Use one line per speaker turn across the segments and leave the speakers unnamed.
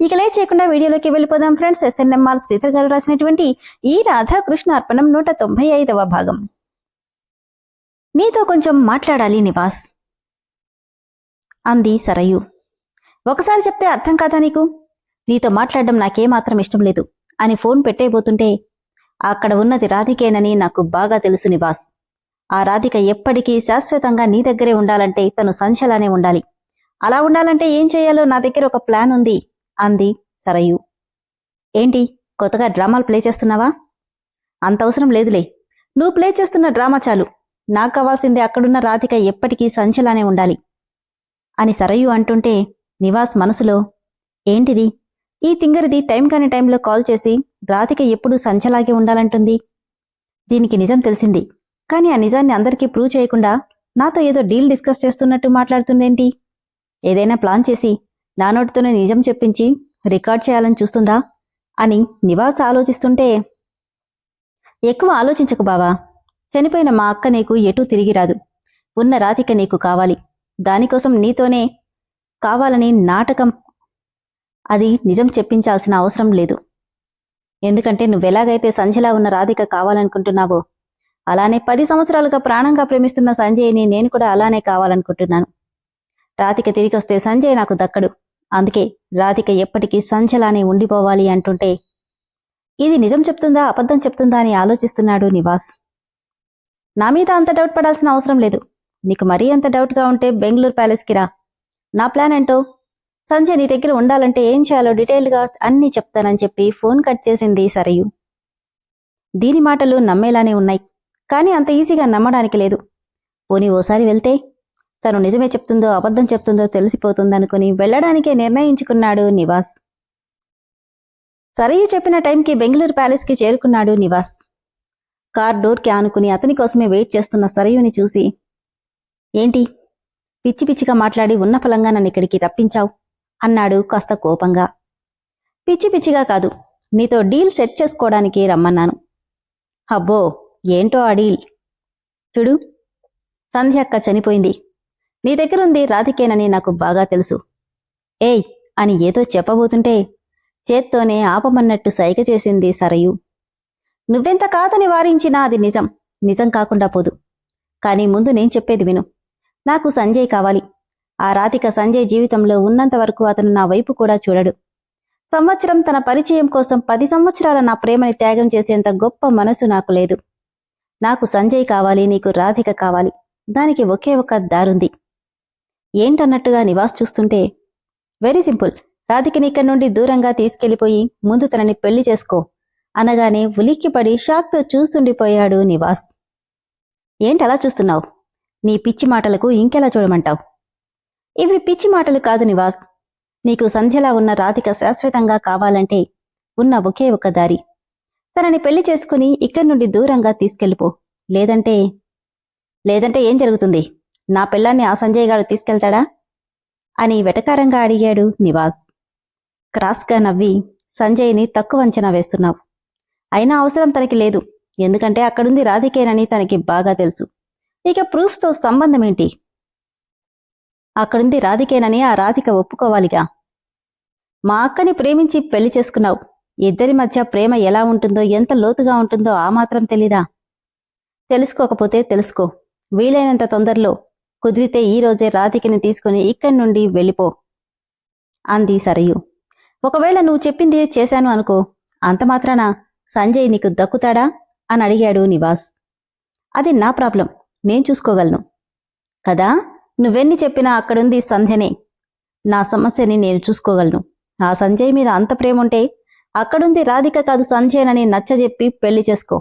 ఇక లేట్ చేయకుండా వీడియోలోకి వెళ్ళిపోదాం ఫ్రెండ్స్. ఎస్ఎన్ఎంఆర్ శ్రీధర్ గారు రాసినటువంటి ఈ రాధాకృష్ణ అర్పణం నూట తొంభై ఐదవ భాగం. నీతో కొంచెం మాట్లాడాలి నివాస్. అంది సరయు. ఒకసారి చెప్తే అర్థం కాదా నీకు? నీతో మాట్లాడడం నాకేమాత్రం ఇష్టం లేదు అని ఫోన్ పెట్టేయబోతుంటే అక్కడ ఉన్నది రాధికేనని నాకు బాగా తెలుసు నివాస్. ఆ రాధిక ఎప్పటికీ శాశ్వతంగా నీ దగ్గరే ఉండాలంటే తను సంచలానే ఉండాలి. అలా ఉండాలంటే ఏం చేయాలో నా దగ్గర ఒక ప్లాన్ ఉంది. అంది సరయు. ఏంటి కొత్తగా డ్రామాలు ప్లే చేస్తున్నావా? అంత అవసరం లేదులే. నువ్వు ప్లే చేస్తున్న డ్రామా చాలు. నాకు కావాల్సింది అక్కడున్న రాధిక ఎప్పటికీ సంచలానే ఉండాలి. అని సరయు అంటుంటే నివాస్ మనసులో ఏంటిది? ఈ తింగరిది టైం కాని టైంలో కాల్ చేసి రాధిక ఎప్పుడూ సంచలాగే ఉండాలంటుంది? దీనికి నిజం తెలిసింది. కానీ ఆ నిజాన్ని అందరికీ ప్రూవ్ చేయకుండా నాతో ఏదో డీల్ డిస్కస్ చేస్తున్నట్టు మాట్లాడుతుందేంటి? ఏదైనా ప్లాన్ చేసి నా నోటితోనే నిజం చెప్పించి రికార్డ్ చేయాలని చూస్తుందా? అని నివాస్ ఆలోచిస్తుంటే ఎక్కువ ఆలోచించకు బావా. చనిపోయిన మా అక్క నీకు ఎటూ తిరిగి రాదు. ఉన్న రాధిక నీకు కావాలి. దానికోసం నీతోనే కావాలని నాటకం. అది నిజం చెప్పించాల్సిన అవసరం లేదు. ఎందుకంటే నువ్వెలాగైతే సంజయలా ఉన్న రాధిక కావాలనుకుంటున్నావో అలానే పది సంవత్సరాలుగా ప్రాణంగా ప్రేమిస్తున్న సంజయ్ని నేను కూడా అలానే కావాలనుకుంటున్నాను. రాధిక తిరిగి వస్తే సంజయ్ నాకు దక్కడు. అందుకే రాధిక ఎప్పటికీ సంచలానే ఉండిపోవాలి అంటుంటే ఇది నిజం చెప్తుందా అబద్ధం చెప్తుందా అని ఆలోచిస్తున్నాడు నివాస్. నా మీద అంత డౌట్ పడాల్సిన అవసరం లేదు. నీకు మరీ అంత డౌట్గా ఉంటే బెంగళూరు ప్యాలెస్కి రా. నా ప్లాన్ ఏంటో? సంజయ్ నీ దగ్గర ఉండాలంటే ఏం చేయాలో డీటెయిల్గా అన్నీ చెప్తానని చెప్పి ఫోన్ కట్ చేసింది సరయు. దీని మాటలు నమ్మేలానే ఉన్నాయి కానీ అంత ఈజీగా నమ్మడానికి లేదు. పోనీ ఓసారి వెళ్తే తను నిజమే చెప్తుందో అబద్ధం చెప్తుందో తెలిసిపోతుందనుకుని వెళ్ళడానికే నిర్ణయించుకున్నాడు నివాస్. సరయు చెప్పిన టైంకి బెంగళూరు ప్యాలెస్కి చేరుకున్నాడు నివాస్. కార్ డోర్కి ఆనుకుని అతని కోసమే వెయిట్ చేస్తున్న సరయుని చూసి ఏంటి? పిచ్చి పిచ్చిగా మాట్లాడి ఉన్న ఫలంగా నన్ను ఇక్కడికి రప్పించావు అన్నాడు కాస్త కోపంగా. పిచ్చి పిచ్చిగా కాదు నీతో డీల్ సెట్ చేసుకోవడానికి రమ్మన్నాను. అబ్బో ఏంటో ఆ డీల్? చూడు సంధ్యక్క చనిపోయింది. నీ దగ్గరుంది రాధికేనని నాకు బాగా తెలుసు. ఏయ్! అని ఏదో చెప్పబోతుంటే చేత్తోనే ఆపమన్నట్టు సైగ చేసింది సరయు. నువ్వెంత కాదని వారించినా అది నిజం. నిజం కాకుండా పోదు. కానీ ముందు నేను చెప్పేది విను. నాకు సంజయ్ కావాలి. ఆ రాధిక సంజయ్ జీవితంలో ఉన్నంత వరకు అతను నా వైపు కూడా చూడడు. సంవత్సరం తన పరిచయం కోసం పది సంవత్సరాల నా ప్రేమని త్యాగం చేసేంత గొప్ప మనసు నాకు లేదు. నాకు సంజయ్ కావాలి నీకు రాధిక కావాలి. దానికి ఒకే ఒక దారుంది. ఏంటన్నట్టుగా నివాస్ చూస్తుంటే వెరీ సింపుల్. రాధికని ఇక్కడి నుండి దూరంగా తీసుకెళ్ళిపోయి ముందు తనని పెళ్ళి చేసుకో. అనగానే ఉలిక్కిపడి షాక్తో చూస్తుండిపోయాడు నివాస్. ఏంటలా చూస్తున్నావు? నీ పిచ్చి మాటలకు ఇంకెలా చూడమంటావు? ఇవి పిచ్చి మాటలు కాదు నివాస్. నీకు సంధ్యలా ఉన్న రాధిక శాశ్వతంగా కావాలంటే ఉన్న ఒకే ఒక దారి. తనని పెళ్ళి చేసుకుని ఇక్కడి నుండి దూరంగా తీసుకెళ్ళిపో. లేదంటే లేదంటే ఏం జరుగుతుంది? నా పిల్లాన్ని ఆ సంజయ్ గారు తీసుకెళ్తాడా? అని వెటకారంగా అడిగాడు నివాస్. క్రాస్గా నవ్వి సంజయ్ని తక్కువ అంచనా వేస్తున్నావు. అయినా అవసరం తనకి లేదు. ఎందుకంటే అక్కడుంది రాధికేనని తనకి బాగా తెలుసు. ఇక ప్రూఫ్తో సంబంధం ఏంటి అక్కడుంది రాధికేనని ఆ రాధిక ఒప్పుకోవాలిగా. మా అక్కని ప్రేమించి పెళ్ళి చేసుకున్నావు. ఇద్దరి మధ్య ప్రేమ ఎలా ఉంటుందో ఎంత లోతుగా ఉంటుందో ఆ మాత్రం తెలీదా? తెలుసుకోకపోతే తెలుసుకో. వీలైనంత తొందరలో కుదిరితే ఈ రోజే రాధికని తీసుకుని ఇక్కడి నుండి వెళ్ళిపో అంది సరయు. ఒకవేళ నువ్వు చెప్పింది చేశాను అనుకో అంత మాత్రాన సంజయ్ నీకు దక్కుతాడా? అని అడిగాడు నివాస్. అది నా ప్రాబ్లం నేను చూసుకోగలను. కదా నువ్వెన్ని చెప్పినా అక్కడుంది సంధ్యనే. నా సమస్యని నేను చూసుకోగలను. ఆ సంజయ్ మీద అంత ప్రేమ ఉంటే అక్కడుంది రాధిక కాదు సంజయనని నచ్చజెప్పి పెళ్ళి చేసుకో.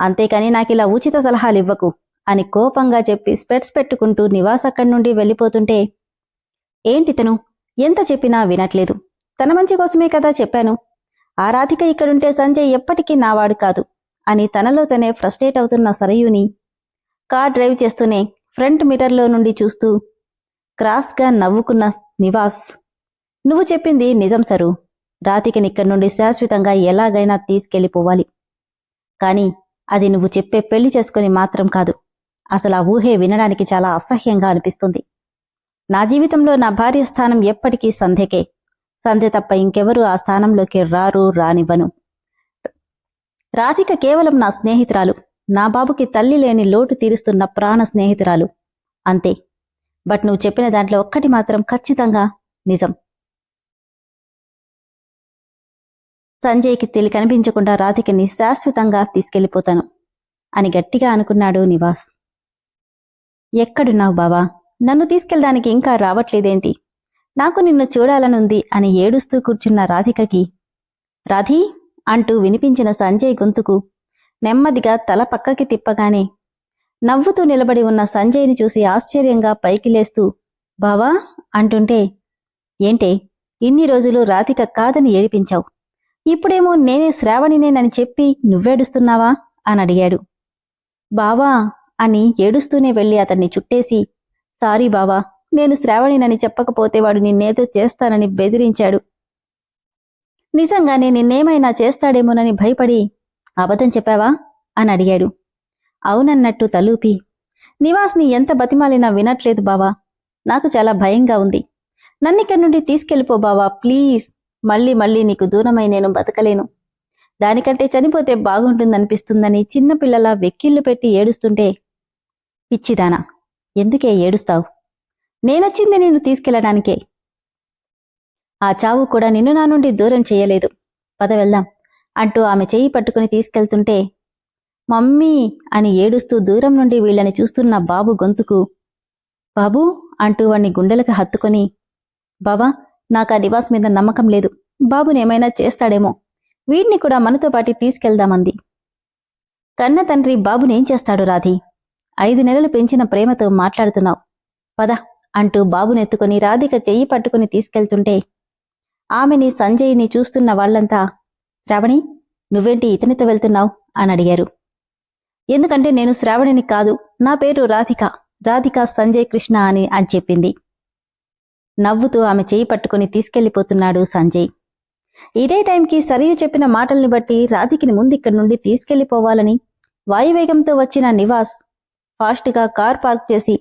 అంతేకాని నాకిలా ఉచిత సలహాలు ఇవ్వకు అని కోపంగా చెప్పి స్పెట్స్ పెట్టుకుంటూ నివాస్ అక్కడి నుండి వెళ్ళిపోతుంటే ఏంటి తను? ఎంత చెప్పినా వినట్లేదు. తన మంచి కోసమే కదా చెప్పాను. ఆ రాధిక ఇక్కడుంటే సంజయ్ ఎప్పటికీ నావాడు కాదు అని తనలో తనే ఫ్రస్ట్రేట్ అవుతున్న సరయుని కార్ డ్రైవ్ చేస్తూనే ఫ్రంట్ మిర్రర్లో నుండి చూస్తూ క్రాస్గా నవ్వుకున్న నివాస్ నువ్వు చెప్పింది నిజం సరు. రాధికని ఇక్కడి నుండి శాశ్వతంగా ఎలాగైనా తీసుకెళ్ళిపోవాలి కానీ అది నువ్వు చెప్పే పెళ్ళి చేసుకుని మాత్రం కాదు. అసలు ఆ ఊహే వినడానికి చాలా అసహ్యంగా అనిపిస్తుంది. నా జీవితంలో నా భార్య స్థానం ఎప్పటికీ సంధ్యకే. సంధ్య తప్ప ఇంకెవరూ ఆ స్థానంలోకి రారు రానివ్వను. రాధిక కేవలం నా స్నేహితురాలు. నా బాబుకి తల్లి లేని లోటు తీరుస్తున్న ప్రాణ స్నేహితురాలు. అంతే. బట్ నువ్వు చెప్పిన దాంట్లో ఒక్కటి మాత్రం ఖచ్చితంగా నిజం. సంజయ్కి తెలి కనిపించకుండా రాధికని శాశ్వతంగా తీసుకెళ్ళిపోతాను అని గట్టిగా అనుకున్నాడు నివాస్. ఎక్కడున్నావు బావా? నన్ను తీసుకెళ్ళడానికి ఇంకా రావట్లేదేంటి? నాకు నిన్ను చూడాలనుంది అని ఏడుస్తూ కూర్చున్న రాధికకి రాధీ అంటూ వినిపించిన సంజయ్ గొంతుకు నెమ్మదిగా తల పక్కకి తిప్పగానే నవ్వుతూ నిలబడి ఉన్న సంజయ్ని చూసి ఆశ్చర్యంగా పైకి లేస్తూ బావా అంటుంటే ఏంటే ఇన్ని రోజులు రాధిక కాదని ఏడిపించావు. ఇప్పుడేమో నేనే శ్రావణినేనని చెప్పి నువ్వేడుస్తున్నావా? అని అడిగాడు. బావా అని ఏడుస్తూనే వెళ్ళి అతన్ని చుట్టేసి సారీ బావా నేను శ్రావణినని చెప్పకపోతే వాడు నిన్నేదో చేస్తానని బెదిరించాడు. నిజంగానే నిన్నేమైనా చేస్తాడేమోనని భయపడి అబద్ధం చెప్పావా? అని అడిగాడు. అవునన్నట్టు తలూపి నివాస్ని ఎంత బతిమాలినా వినట్లేదు బావా. నాకు చాలా భయంగా ఉంది. నన్నిక్కడి నుండి తీసుకెళ్ళిపో బావా ప్లీజ్. మళ్ళీ మళ్ళీ నీకు దూరమై నేను బతకలేను. దానికంటే చనిపోతే బాగుంటుందనిపిస్తుందని చిన్నపిల్లలా వెక్కిళ్ళు పెట్టి ఏడుస్తుంటే పిచ్చిదానా ఎందుకే ఏడుస్తావు? నేనొచ్చింది నిన్ను తీసుకెళ్ళడానికే. ఆ చావు కూడా నిన్ను నా నుండి దూరం చేయలేదు. పద వెళ్దాం అంటూ ఆమె చెయ్యి పట్టుకుని తీసుకెళ్తుంటే మమ్మీ అని ఏడుస్తూ దూరం నుండి వీళ్ళని చూస్తున్న బాబు గొంతుకు బాబూ అంటూ వాణ్ణి గుండెలకు హత్తుకొని బాబా నాకు ఆ నివాస్ మీద నమ్మకం లేదు. బాబునేమైనా చేస్తాడేమో. వీడిని కూడా మనతో పాటి తీసుకెళ్దామంది. కన్న తండ్రి బాబునేం చేస్తాడు రాధి? ఐదు నెలలు పెంచిన ప్రేమతో మాట్లాడుతున్నావు. పద అంటూ బాబునెత్తుకుని రాధిక చెయ్యి పట్టుకుని తీసుకెళ్తుంటే ఆమెని సంజయ్ని చూస్తున్న వాళ్ళంతా శ్రావణి నువ్వేంటి ఇతనితో వెళ్తున్నావు? అని అడిగారు. ఎందుకంటే నేను శ్రావణిని కాదు నా పేరు రాధిక రాధిక సంజయ్ కృష్ణ అని అని చెప్పింది. నవ్వుతూ ఆమె చేయి పట్టుకుని తీసుకెళ్ళిపోతున్నాడు సంజయ్. ఇదే టైంకి సరియు చెప్పిన మాటల్ని బట్టి రాధికిని ముందిక్కడి నుండి తీసుకెళ్ళిపోవాలని వాయువేగంతో వచ్చిన నివాస్ ఫాస్ట్గా కార్ పార్క్ చేసి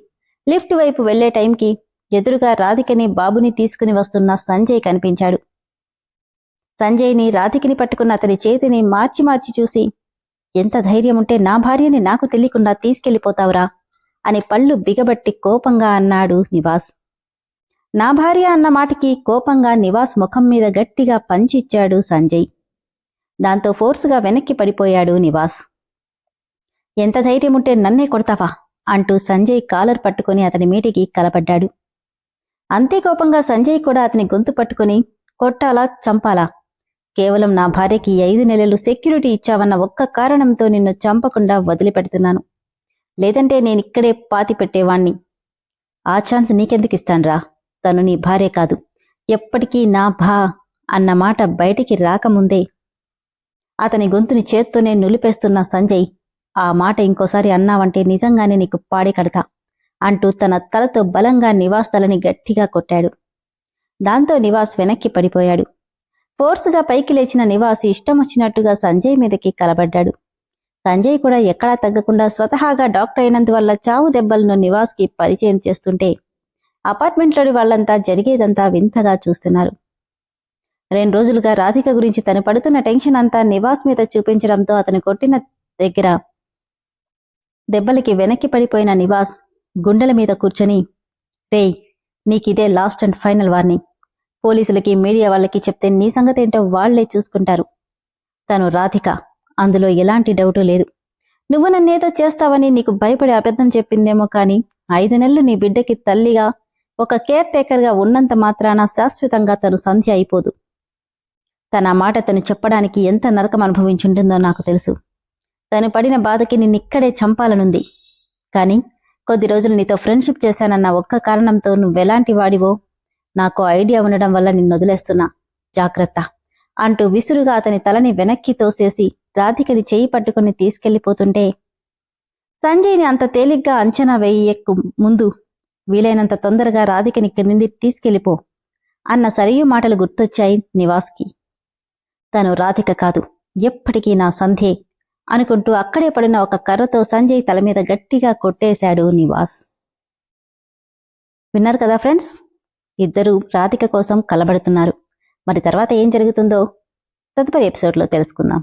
లిఫ్ట్ వైపు వెళ్ళే టైంకి ఎదురుగా రాధికని బాబుని తీసుకుని వస్తున్న సంజయ్ కనిపించాడు. సంజయ్ని రాధికని పట్టుకున్న అతని చేతిని మార్చి మార్చి చూసి ఎంత ధైర్యం ఉంటే నా భార్యని నాకు తెలియకుండా తీసుకెళ్ళిపోతావురా అని పళ్ళు బిగబట్టి కోపంగా అన్నాడు నివాస్. నా భార్య అన్న మాటకి కోపంగా నివాస్ ముఖం మీద గట్టిగా పంచిచ్చాడు సంజయ్. దాంతో ఫోర్సుగా వెనక్కి పడిపోయాడు నివాస్. ఎంత ధైర్యం ఉంటే నన్నే కొడతావా? అంటూ సంజయ్ కాలర్ పట్టుకుని అతని మీటికి కలపడ్డాడు. అంతే కోపంగా సంజయ్ కూడా అతని గొంతు పట్టుకుని కొట్టాలా? చంపాలా? కేవలం నా భార్యకి ఐదు నెలలు సెక్యూరిటీ ఇచ్చావన్న ఒక్క కారణంతో నిన్ను చంపకుండా వదిలిపెడుతున్నాను. లేదంటే నేనిక్కడే పాతి పెట్టేవాణ్ణి. ఆ ఛాన్స్ నీకెందుకు ఇస్తాన్రా తను నీ భార్య కాదు. ఎప్పటికీ నా భా అన్న మాట బయటికి రాకముందే. అతని గొంతుని చేత్తోనే నులిపేస్తున్న సంజయ్ ఆ మాట ఇంకోసారి అన్నావంటే నిజంగానే నీకు పాడి కడతా అంటూ తన తలతో బలంగా నివాస్ తలని గట్టిగా కొట్టాడు. దాంతో నివాస్ వెనక్కి పడిపోయాడు. ఫోర్సుగా పైకి లేచిన నివాస్ ఇష్టం వచ్చినట్టుగా సంజయ్ మీదకి కలబడ్డాడు. సంజయ్ కూడా ఎక్కడా తగ్గకుండా స్వతహాగా డాక్టర్ అయినందువల్ల చావు దెబ్బలను నివాస్కి పరిచయం చేస్తుంటే అపార్ట్మెంట్లోని వాళ్ళంతా జరిగేదంతా వింతగా చూస్తున్నారు. రెండు రోజులుగా రాధిక గురించి తను పడుతున్న టెన్షన్ అంతా నివాస్ మీద చూపించడంతో అతను కొట్టిన దగ్గర దెబ్బలకి వెనక్కి పడిపోయిన నివాస్ గుండెల మీద కూర్చొని రేయ్ నీకిదే లాస్ట్ అండ్ ఫైనల్ వార్నింగ్. పోలీసులకి మీడియా వాళ్ళకి చెప్తే నీ సంగతేంటో వాళ్ళే చూసుకుంటారు. తను రాధిక అందులో ఎలాంటి డౌటు లేదు. నువ్వు నన్నేదో చేస్తావని నీకు భయపడి అబద్ధం చెప్పిందేమో కాని ఐదు నెలలు నీ బిడ్డకి తల్లిగా ఒక కేర్ టేకర్గా ఉన్నంత మాత్రాన శాశ్వతంగా తను సంధ్య అయిపోదు. తన మాట తను చెప్పడానికి ఎంత నరకం అనుభవించుంటుందో నాకు తెలుసు. తను పడిన బాధకి నిన్నిక్కడే చంపాలనుంది. కానీ కొద్ది రోజులు నీతో ఫ్రెండ్షిప్ చేశానన్న ఒక్క కారణంతో నువ్వెలాంటి వాడివో నాకు ఐడియా ఉండడం వల్ల నిన్ను వదిలేస్తున్నా. జాగ్రత్త అంటూ విసురుగా అతని తలని వెనక్కి తోసేసి రాధికని చేయి పట్టుకుని తీసుకెళ్ళిపోతుంటే సంజయ్ని అంత తేలిగ్గా అంచనా వేయకు ముందు వీలైనంత తొందరగా రాధికని ఇక్కడి నుండి తీసుకెళ్ళిపో అన్న సరియు మాటలు గుర్తొచ్చాయి నివాస్కి. తను రాధిక కాదు ఎప్పటికీ నా సంధ్యే అనుకుంటూ అక్కడే పడిన ఒక కర్రతో సంజయ్ తల మీద గట్టిగా కొట్టేశాడు నివాస్. విన్నారు కదా ఫ్రెండ్స్? ఇద్దరూ రాధిక కోసం కలబడుతున్నారు. మరి తర్వాత ఏం జరుగుతుందో తదుపరి ఎపిసోడ్లో తెలుసుకుందాం.